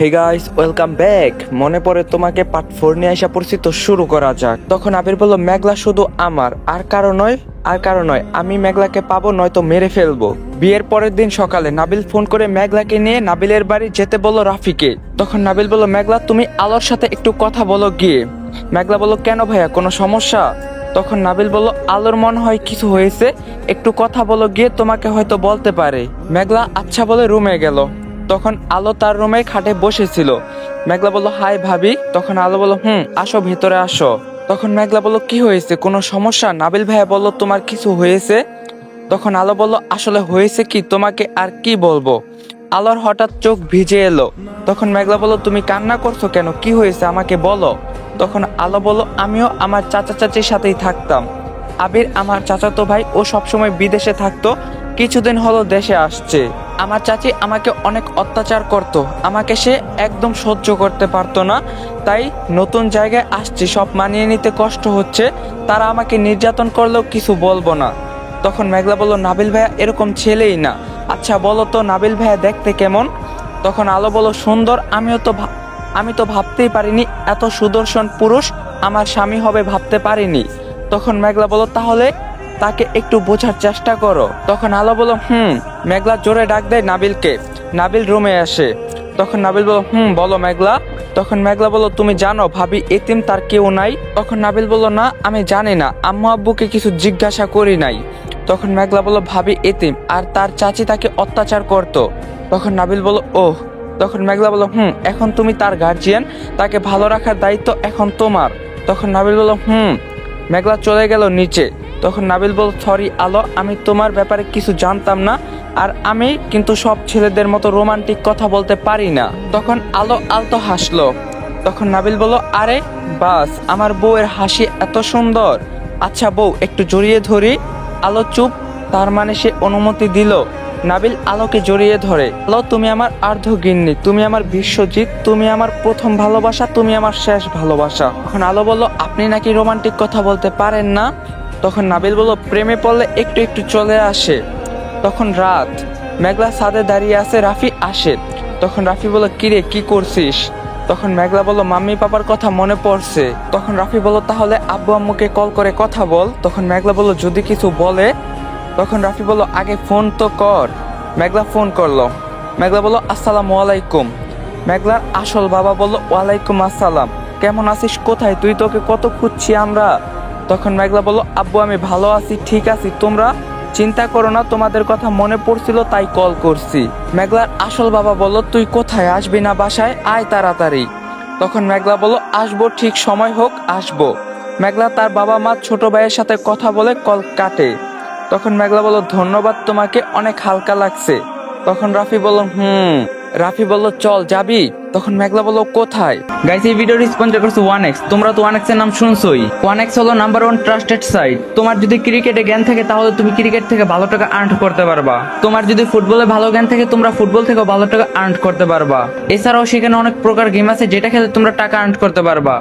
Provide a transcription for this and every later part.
Hey guys welcome back মনে পড়ে তোমাকে পার্ট ফোর নিয়ে আসা পড়ছি, তো শুরু করা যাক। তখন আবির বলল, মেঘলা শুধু আমার, আর কারও নয়, আর কারও নয়, আমি মেঘলাকে পাবো, নয়তো মেরে ফেলব। বিয়ের পরের দিন সকালে নাবিল ফোন করে মেঘলাকে নিয়ে নাবিলের বাড়ি যেতে বলল রাফিকে। তখন নাবিল বলল, মেঘলা, তুমি আলোর সাথে একটু কথা বলো গিয়ে। মেঘলা বলল, কেন ভাইয়া, কোনো সমস্যা? তখন নাবিল বলল, আলোর মন হয় কিছু হয়েছে, একটু কথা বলো গিয়ে তোমাকে হয়তো বলতে পারে। মেঘলা আচ্ছা বলে রুমে গেল। তখন আলো তার রুমে খাটে বসেছিল। মেঘলা বলল হাই ভাবি। তখন আলো বলল, হুম, আসো ভেতরে আসো। তখন মেঘলা বলল, কি হয়েছে? কোনো সমস্যা? নাবিল ভাইয়া বলল, তোমার কিছু হয়েছে? তখন আলো বলল, আসলে হয়েছে কি? তোমাকে আর কি বলব? আলোর হঠাৎ চোখ ভিজে এলো। তখন মেঘলা বলল, তুমি কান্না করছ কেন? কি হয়েছে? আমাকে বলো। তখন আলো বলল, আমিও আমার চাচা চাচির সাথেই থাকতাম। আবির, আমার চাচাতো ভাই, ও সবসময় বিদেশে থাকতো। কিছুদিন হলো দেশে আসছে। আমার চাচি আমাকে অনেক অত্যাচার করত। আমাকে সে একদম সহ্য করতে পারতো না। তাই নতুন জায়গায় আসছি, সব মানিয়ে নিতে কষ্ট হচ্ছে। তারা আমাকে নির্যাতন করলেও কিছু বলব না। তখন মেঘলা বলল, নাবিল ভাইয়া, এরকম ছেলেই না। আচ্ছা বলো তো, নাবিল ভাইয়া দেখতে কেমন? তখন আলো বলো সুন্দর, আমিও তো আমি তো ভাবতেই পারিনি, এত সুদর্শন পুরুষ আমার স্বামী হবে ভাবতে পারিনি। তখন মেঘলা বলো তাহলে তাকে একটু বোঝার চেষ্টা করো। তখন আলো বলল, হুম, মেঘলা জোরে ডাক দেয় নাবিলকে। নাবিল রুমে আসে। তখন নাবিল বলল, হুম, বলো মেঘলা। তখন মেঘলা বলল, তুমি জানো, ভাবি এতিম, তার কেউ নাই। তখন নাবিল বলল, না, আমি জানি না। আম্মু আব্বুকে কিছু জিজ্ঞাসা করি নাই। তখন মেঘলা বলল, ভাবি এতিম, আর তার চাচি তাকে অত্যাচার করত। তখন নাবিল বলল, ওহ। তখন মেঘলা বলল, হুম, এখন তুমি তার গার্জিয়ান তাকে ভালো রাখার দায়িত্ব এখন তোমার। তখন নাবিল বলল, হুম। মেঘলা চলে গেল নিচে। তখন নাবিল বল সরি আলো, আমি তোমার ব্যাপারে কিছু জানতাম না আর আমি কিন্তু সব ছেলেদের মতো রোমান্টিক কথা বলতে পারি না। তখন আলো আলতো হাসলো। তখন নাবিল বলল, আরে, বাস, আমার বউয়ের হাসি এত সুন্দর। আচ্ছা বউ, একটু জড়িয়ে ধরি। আলো চুপ, তার মানে সে অনুমতি দিল। নাবিল আলোকে জড়িয়ে ধরে, আলো, তুমি আমার আর্ধ গিন্নি, তুমি আমার বিশ্বজিৎ, তুমি আমার প্রথম ভালোবাসা, তুমি আমার শেষ ভালোবাসা। তখন আলো বলল, আপনি নাকি রোমান্টিক কথা বলতে পারেন না? তখন নাবিল বলল, প্রেমে পড়লে একটু একটু চলে আসে। তখন রাত, মেঘলা ছাদে দাঁড়িয়ে আছে রাফি আসে তখন রাফি বলল, কিরে, কি করছিস? তখন মেঘলা বলল, মাম্মি পাপার কথা মনে পড়ছে। তখন রাফি বলল, তাহলে আব্বু আম্মুকে কল করে কথা বল। তখন মেঘলা বলল, যদি কিছু বলে? তখন রাফি বলল, আগে ফোন তো কর। মেঘলা ফোন করল। মেঘলা বলল, আসসালামু আলাইকুম। মেঘলার আসল বাবা বলল, ওয়ালাইকুম আসসালাম। কেমন আছিস? কোথায়? তুই তোকে কত খুঁজছি আমরা? তখন মেঘলা বলল, আব্বু, আমি ভালো আছি, ঠিক আছি। তোমরা চিন্তা করো না, তোমাদের কথা মনে পড়ছিল, তাই কল করছি। মেঘলার আসল বাবা বলল, তুই কোথায়? আসবি না বাসায়? আয় তাড়াতাড়ি। তখন মেঘলা বলল, আসব, ঠিক সময় হোক, আসব। মেঘলা তার বাবা মা ছোট ভাইয়ের সাথে কথা বলে কল কাটে। তখন মেঘলা বলল, ধন্যবাদ, তোমাকে অনেক হালকা লাগছে। তখন রাফি বলল, হুম। রাফি বলল চল যাবি? তখন মেঘলা বলল কোথায়? গাইস এই ভিডিওটি স্পন্সর করছে ওয়ান এক্স তোমরা তো ওয়ান এক্সের নাম শুনছোই। ওয়ান এক্স হলো নাম্বার ওয়ান ট্রাস্টেড সাইট তোমার যদি ক্রিকেটে জ্ঞান থাকে তাহলে তুমি ক্রিকেট থেকে ভালো টাকা আর্ন করতে পারবা। তোমার যদি ফুটবলে ভালো জ্ঞান থাকে তোমরা ফুটবল থেকে ভালো টাকা আর্ন করতে পারবা। এছাড়াও সেখানে অনেক প্রকার গেম আছে যেটা খেলে তোমরা টাকা আর্ন করতে পারবা।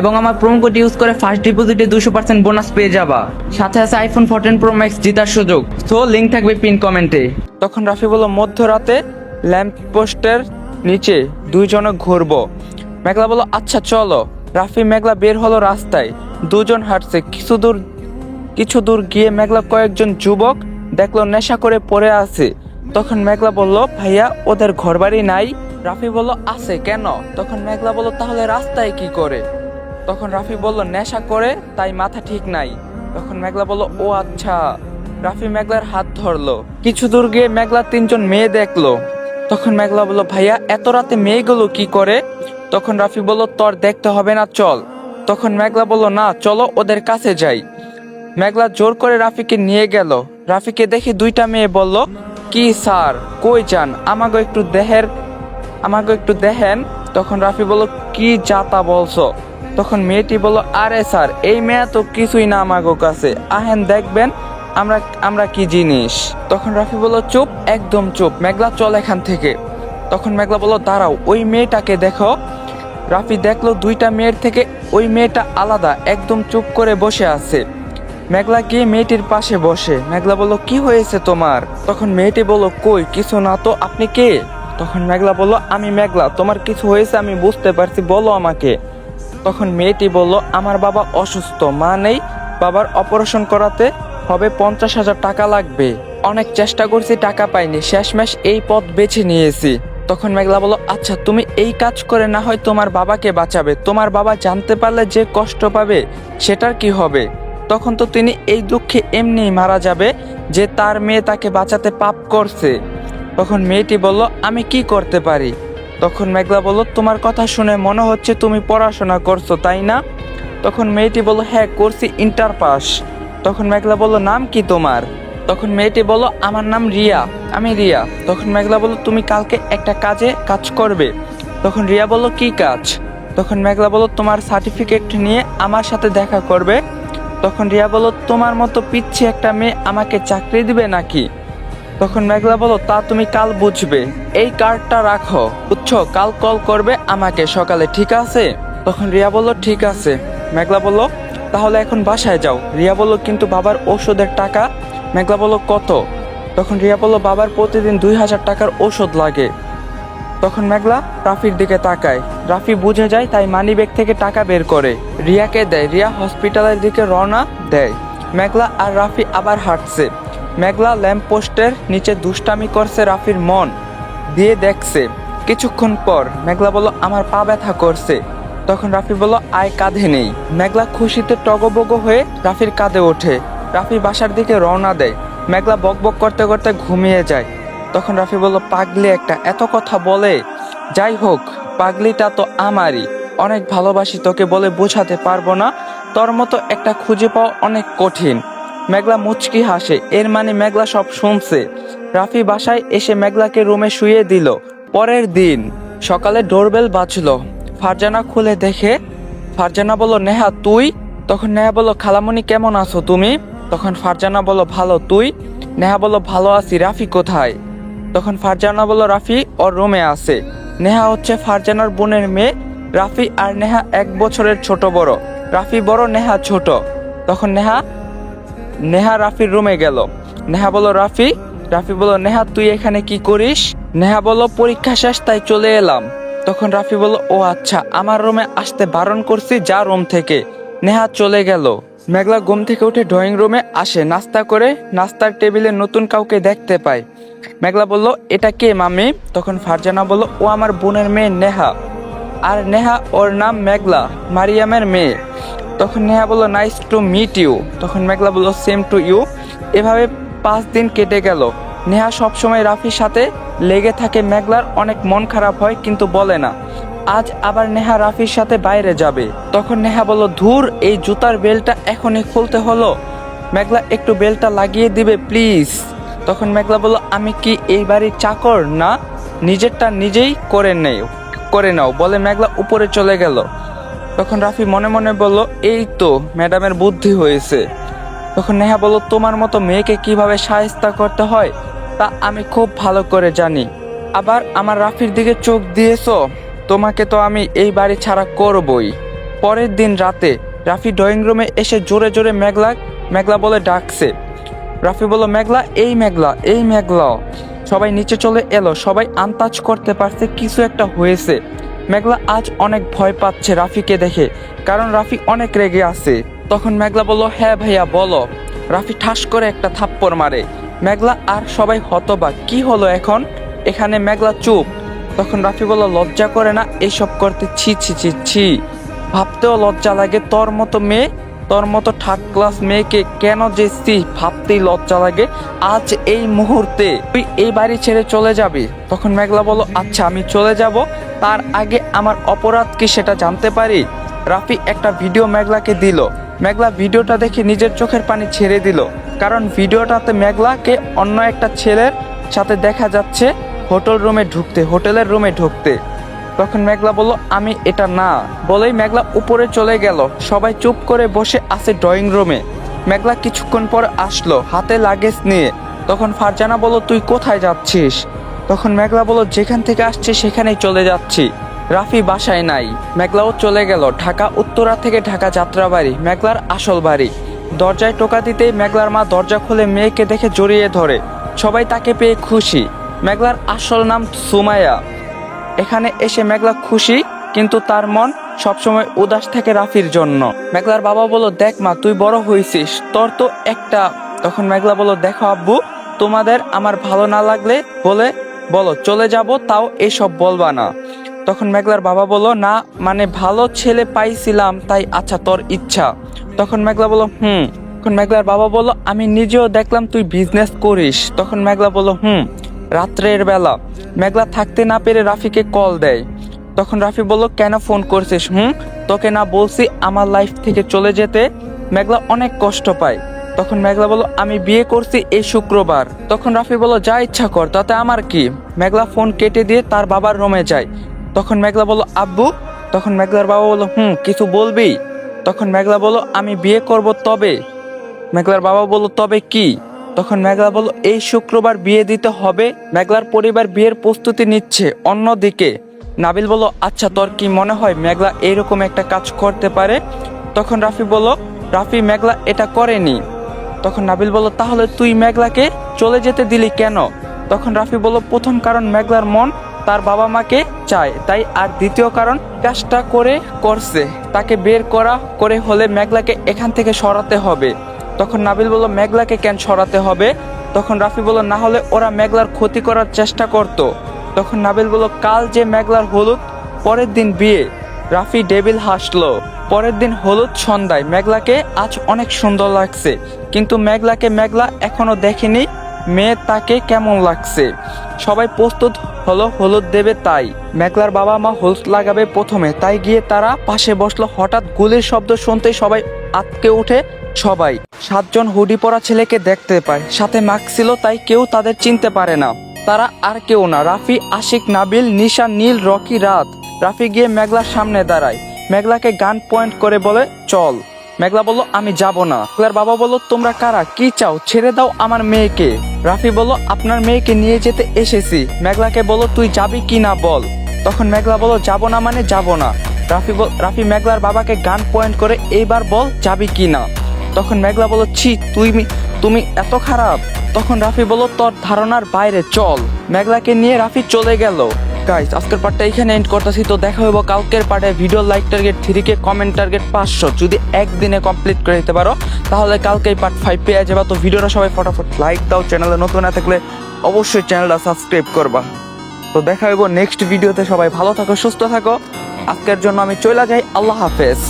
এবং আমার প্রোমো কোড ইউজ করে ফার্স্ট ডিপোজিটে দুশো পার্সেন্ট বোনাস পেয়ে যাবা। সাথে আছে আইফোন ফোরটিন প্রো ম্যাক্স জেতার সুযোগ। সো লিঙ্ক থাকবে পিন কমেন্টে তখন রাফি বলল মধ্যরাতে ল্যাম্প পোস্টের নিচে দুইজনে ঘুরবো। মেঘলা বলল আচ্ছা চলো। রাফি মেঘলা বের হলো রাস্তায়। দুজন হাঁটছে। কিছু দূর কিছু দূর গিয়ে মেঘলা কয়েকজন যুবক দেখল নেশা করে পড়ে আছে। তখন মেঘলা বলল, ভাইয়া, ওদের ঘরবাড়ি নাই? রাফি বলল, আছে কেন? তখন মেঘলা বলল, তাহলে রাস্তায় কি করে? তখন রাফি বলল, নেশা করে, তাই মাথা ঠিক নাই। তখন মেঘলা বলল, ও আচ্ছা। রাফি মেঘলার হাত ধরলো। কিছু দূর গিয়ে মেঘলা তিনজন মেয়ে দেখল। তখন মেঘলা বলল, ভাইয়া, এত রাতে মেয়েগুলো কি করে? তখন রাফি বলল, তোর দেখতে হবে না, চল। তখন মেঘলা বলল, না, চলো ওদের কাছে যাই। মেঘলা জোর করে রাফিকে নিয়ে গেল। রাফিকে দেখে দুইটা মেয়ে বলল, কি স্যার, কই যান? আমাকে একটু দেহের আমাকে একটু দেখেন। তখন রাফি বলল, কি জাতা বলছো? তখন মেয়েটি বলল, আরে স্যার, এই মেয়ে তো কিছুই না আমাগো কাছে। আহেন দেখবেন আমরা আমরা কি জিনিস? তখন রাফি বলল, চুপ, একদম চুপ, মেঘলা চল এখান থেকে। তখন মেঘলা বলল, দাঁড়াও, ওই মেয়েটাকে দেখো। রাফি দেখল দুইটা মেয়ের থেকে ওই মেয়েটা আলাদা, একদম চুপ করে বসে আছে। মেঘলা গিয়ে মেয়েটির পাশে বসে। মেঘলা বলল, কি হয়েছে তোমার? তখন মেয়েটি বলল, কই, কিছু না তো, আপনি কে? তখন মেঘলা বলল, আমি মেঘলা, তোমার কিছু হয়েছে আমি বুঝতে পারছি, বলো আমাকে। তখন মেয়েটি বলল, আমার বাবা অসুস্থ, মা নেই, বাবার অপারেশন করাতে হবে পঞ্চাশ হাজার টাকা লাগবে। অনেক চেষ্টা করছি, টাকা পাইনি। শেষমেশ এই পথ বেছে নিয়েছি। তখন মেঘলা বলল আচ্ছা তুমি এই কাজ করে না হয় তোমার বাবাকে বাঁচাবে। তোমার বাবা জানতে পারলে যে কষ্ট পাবে, সেটার কি হবে? তখন তো তিনি এই দুঃখে এমনিই মারা যাবে যে তার মেয়ে তাকে বাঁচাতে পাপ করছে। তখন মেয়েটি বলল, আমি কি করতে পারি? তখন মেঘলা বলল, তোমার কথা শুনে মনে হচ্ছে তুমি পড়াশোনা করছ, তাই না? তখন মেয়েটি বলল হ্যাঁ করছি ইন্টার পাস। তখন মেঘলা বলল, নাম কি তোমার? তখন মেয়েটি বলল, আমার নাম রিয়া, আমি রিয়া। তখন মেঘলা বলল, তুমি কালকে একটা কাজে কাজ করবে। তখন রিয়া বলল, কি কাজ? তখন মেঘলা বলল, তোমার সার্টিফিকেট নিয়ে আমার সাথে দেখা করবে। তখন রিয়া বলল, তোমার মতো পিচ্ছি একটা মেয়ে আমাকে চাকরি দিবে নাকি? তখন মেঘলা বলো তা তুমি কাল বুঝবে। এই কার্ডটা রাখো। বুঝছ? কাল কল করবে আমাকে। সকালে ঠিক আছে? তখন রিয়া বলল, ঠিক আছে। মেঘলা বলল তাহলে এখন বাসায় যাও। রিয়া বলল, কিন্তু বাবার ওষুধের টাকা? মেঘলা বলল, কত? তখন রিয়া বলল, বাবার প্রতিদিন দুই হাজার টাকার ওষুধ লাগে। তখন মেঘলা রাফির দিকে তাকায়। রাফি বুঝে যায়, তাই মানি ব্যাগ থেকে টাকা বের করে। রিয়াকে দেয়। রিয়া হসপিটালের দিকে রওনা দেয়। মেঘলা আর রাফি আবার হাঁটছে। মেঘলা ল্যাম্প পোস্টের নিচে দুষ্টামি করছে রাফির মন, দিয়ে দেখছে। কিছুক্ষণ পর মেঘলা বলল, আমার পা ব্যথা করছে। তখন রাফি বলল, আয়, কাঁধে নেই। মেঘলা খুশিতে টগবগ হয়ে রাফির কাঁধে ওঠে। রাফি বাসার দিকে রওনা দেয়। মেঘলা বকবক করতে করতে ঘুমিয়ে যায়। তখন রাফি বলল, পাগলি একটা, এত কথা বলে? যাই হোক, পাগলিটা তো আমারই। অনেক ভালোবাসি তোকে বলে বোঝাতে পারব না। তোর মতো একটা খুঁজে পাওয়া অনেক কঠিন। মেঘলা মুচকি হাসে। এর মানে মেঘলা সব শুনছে। রাফি বাসায় এসে মেঘলাকে রুমে শুয়ে দিল। পরের দিন সকালে ডোরবেল বাজলো। ফারজানা খুলে দেখে, ফারজানা বলল নেহা, তুই? তখন নেহা বলল খালামণি কেমন আছো তুমি? তখন ফারজানা বলল ভালো, তুই? নেহা বলল ভালো আছি, রাফি কোথায়? তখন ফারজানা বলল রাফি ওর রুমে আছে। নেহা হচ্ছে ফারজানার বোনের মেয়ে, রাফি আর নেহা এক বছরের ছোট বড়। রাফি বড়, নেহা ছোট। তখন নেহা নেহা রাফির রুমে গেল। নেহা বলল রাফি? রাফি বলল নেহা, তুই এখানে কি করিস? নেহা বলল পরীক্ষা শেষ, তাই চলে এলাম। তখন রাফি বলল, ও আচ্ছা আমার রুমে আসতে বারণ করছি যা রুম থেকে। নেহা চলে গেল। মেঘলা ঘুম থেকে উঠে ড্রয়িং রুমে আসে, নাস্তা করে নাস্তার টেবিলে নতুন কাউকে দেখতে পায়। মেঘলা বলল, এটা কে মামি তখন ফারজানা বলল, ও আমার বোনের মেয়ে নেহা। আর নেহা, ওর নাম মেঘলা, মারিয়ামের মেয়ে। তখন নেহা বলল, নাইস টু মিট ইউ। তখন মেঘলা বলল, সেম টু ইউ। এভাবে পাঁচ দিন কেটে গেল। নেহা সবসময় রাফির সাথে লেগে থাকে। মেঘলার অনেক মন খারাপ হয়, কিন্তু বলে না। আজ আবার নেহা রাফির সাথে বাইরে যাবে। তখন নেহা বলল, ধুর, এই জুতার বেলটা এখনই খুলতে হলো। মেঘলা, একটু বেলটা লাগিয়ে দিবে, প্লিজ। তখন মেঘলা বলল, আমি কি এই বাড়ির চাকর? না, নিজেরটা নিজেই করে নেই, করে নাও। বলে মেঘলা উপরে চলে গেল। তখন রাফি মনে মনে বলল, এই তো, ম্যাডামের বুদ্ধি হয়েছে। তখন নেহা বলল, তোমার মতো মেয়েকে কীভাবে সাহেস্তা করতে হয়? তা আমি খুব ভালো করে জানি। আবার আমার রাফির দিকে চোখ দিয়েছ? তোমাকে তো আমি এই বাড়ি ছাড়া করবই। পরের দিন রাতে রাফি ড্রয়িং রুমে এসে জোরে জোরে মেঘলা মেঘলা বলে ডাকছে। রাফি বলল, মেঘলা, এই মেঘলা এই মেঘলা। সবাই নিচে চলে এলো, সবাই আন্তাজ করতে পারছে কিছু একটা হয়েছে। মেঘলা আজ অনেক ভয় পাচ্ছে রাফিকে দেখে, কারণ রাফি অনেক রেগে আছে। তখন মেঘলা বলল হ্যাঁ ভাইয়া, বলো। রাফি ঠাস করে একটা থাপ্পড় মারে। মেঘলা, আর সবাই হতবাক, কি হলো এখন? এখানে মেঘলা চুপ। তখন রাফি বলল, লজ্জা করে না, এসব করতে ছি ছি ছি ছি। ভাবতেও লজ্জা লাগে তোর মতো মেয়ে? তোর মতো থার্ড ক্লাস মেয়েকে কেন যে সি ভাবতেই লজ্জা লাগে আজ এই মুহূর্তে। তুই এই বাড়ি ছেড়ে চলে যাবি? তখন মেঘলা বলো আচ্ছা আমি চলে যাব। তার আগে আমার অপরাধ কি সেটা জানতে পারি? রাফি একটা ভিডিও মেঘলাকে দিল। মেঘলা ভিডিওটা দেখে নিজের চোখের পানি ছেড়ে দিল। কারণ ভিডিওটাতে মেঘলাকে অন্য একটা ছেলের সাথে দেখা যাচ্ছে হোটেল রুমে ঢুকতে, হোটেলের রুমে ঢুকতে। তখন মেঘলা বলল, আমি এটা না। বলেই মেঘলা উপরে চলে গেল। সবাই চুপ করে বসে আছে ড্রয়িং রুমে। মেঘলা কিছুক্ষণ পর আসলো, হাতে লাগেজ নিয়ে। তখন ফারজানা বলল, তুই কোথায় যাচ্ছিস? তখন মেঘলা বলল, যেখান থেকে আসছে সেখানেই চলে যাচ্ছি। রাফি বাসায় নাই। মেঘলাও চলে গেল, ঢাকা, উত্তরা থেকে ঢাকা যাত্রাবাড়ি, মেঘলার আসল বাড়ি। দরজায় টোকা দিতেই মেঘলার মা দরজা খুলে মেয়েকে দেখে জড়িয়ে ধরে। সবাই তাকে পেয়ে খুশি। মেঘলার আসল নাম সুমায়া এখানে এসে মেঘলা খুশি, কিন্তু তার মন সবসময় উদাস থাকে রাফির জন্য। মেঘলার বাবা বলো দেখ মা, তুই বড় হয়েছিস তোর তো একটা তখন মেঘলা বলল, দেখো আব্বু, তোমাদের আমার ভালো না লাগলে বলে বলো, চলে যাব, তাও এসব বলবা না। তখন মেঘলার বাবা বলল, না মানে ভালো ছেলে পাইছিলাম, তাই আচ্ছা তোর ইচ্ছা। তখন মেঘলা বলল, হুম। তখন মেঘলার বাবা বলল, আমি নিজেও দেখলাম তুই বিজনেস করিস। তখন মেঘলা বলল, হুম, রাত্রের বেলা। মেঘলা থাকতে না পেরে রাফিকে কল দেয়। তখন রাফি বলল, কেন ফোন করছিস? হুম, তোকে না বলছি আমার লাইফ থেকে চলে যেতে? মেঘলা অনেক কষ্ট পায়। তখন মেঘলা বলল, আমি বিয়ে করছি এই শুক্রবার। তখন রাফি বলল, যা ইচ্ছা কর, তাতে আমার কি? মেঘলা ফোন কেটে দিয়ে তার বাবার রুমে যায়। তখন মেঘলা বলল, আব্বু? তখন মেঘলার বাবা বলল, হুম, কিছু বলবি? তখন মেঘলা বলল, আমি বিয়ে করব তবে। মেঘলার বাবা বলল, তবে কি? তখন মেঘলা বলল, এই শুক্রবার বিয়ে দিতে হবে, মেঘলার পরিবার বিয়ের প্রস্তুতি নিচ্ছে অন্যদিকে। নাবিল বলল আচ্ছা তোর কি মনে হয় মেঘলা এইরকম একটা কাজ করতে পারে? তখন রাফি বলল, রাফি, মেঘলা এটা করেনি। তখন নাবিল বলল, তাহলে তুই মেঘলাকে চলে যেতে দিলি কেন? তখন রাফি বলল, প্রথম কারণ মেঘলার মন তার বাবা মাকে চায়। তাই আর দ্বিতীয় কারণ, কাজটা করে করছে। তাকে বের করা, করে হলে মেঘলাকে এখান থেকে সরাতে হবে। তখন নাবিল বলল, মেঘলাকে কেন সরাতে হবে? তখন রাফি বলল, না হলে ওরা মেঘলার ক্ষতি করার চেষ্টা করত। তখন নাবিল বলল, কাল যে মেঘলার হলুদ, পরের দিন বিয়ে। রাফি ডেবিল হাসলো, পরের দিন হলুদ সন্ধ্যায়, মেঘলাকে আজ অনেক সুন্দর লাগছে। কিন্তু মেঘলাকে মেঘলা এখনও দেখেনি। মেয়ে তাকে কেমন লাগছে? সবাই প্রস্তুত হলো হলুদ দেবে তাই। মেঘলার বাবা মা হলুদ লাগাবে প্রথমে, তাই গিয়ে তারা পাশে বসল। হঠাৎ গুলির শব্দ শুনতে সবাই আতকে উঠে সবাই। সাতজন হুডি পরা ছেলেকে দেখতে পায়। সাথে মাস্ক ছিল, তাই কেউ তাদের চিনতে পারে না। তারা আর কেউ না। রাফি, আশিক, নাবিল, নিশা, নীল, রকি, রাত। রাফি গিয়ে মেঘলার সামনে দাঁড়ায়। মেঘলাকে গান পয়েন্ট করে বলে, চল। মেঘলা বলল, আমি যাব না। মেঘলার বাবা বলল, তোমরা কারা? কি চাও? ছেড়ে দাও আমার মেয়েকে। রাফি বলল, আপনার মেয়েকে নিয়ে যেতে এসেছি। মেঘলাকে বলল, তুই যাবি কি না বল? তখন মেঘলা বলল, যাব না মানে যাব না। রাফি বল, রাফি মেঘলার বাবাকে গান পয়েন্ট করে, এইবার বল যাবি কি না? তখন মেঘলা বলল, ছি, তুই তুমি এত খারাপ। তখন রাফি বলল, তোর ধারণার বাইরে চল। মেঘলাকে নিয়ে রাফি চলে গেল। গাইস আজকের পার্টটা এখানে এন্ড করতেছি। তো দেখা হইব কালকের পার্টে video like target three K comment target পাঁচশো। যদি একদিনে কমপ্লিট করে দিতে পারো, তাহলে কালকেই পার্ট ফাইভ পেয়ে যাবা। তো ভিডিওটা সবাই ফটাফট লাইক দাও। চ্যানেলে নতুন না থাকলে অবশ্যই চ্যানেলটা সাবস্ক্রাইব করবা। তো দেখা হইব নেক্সট ভিডিওতে সবাই ভালো থাকো, সুস্থ থাকো। আজকের জন্য আমি চলে যাই। আল্লাহ হাফেজ।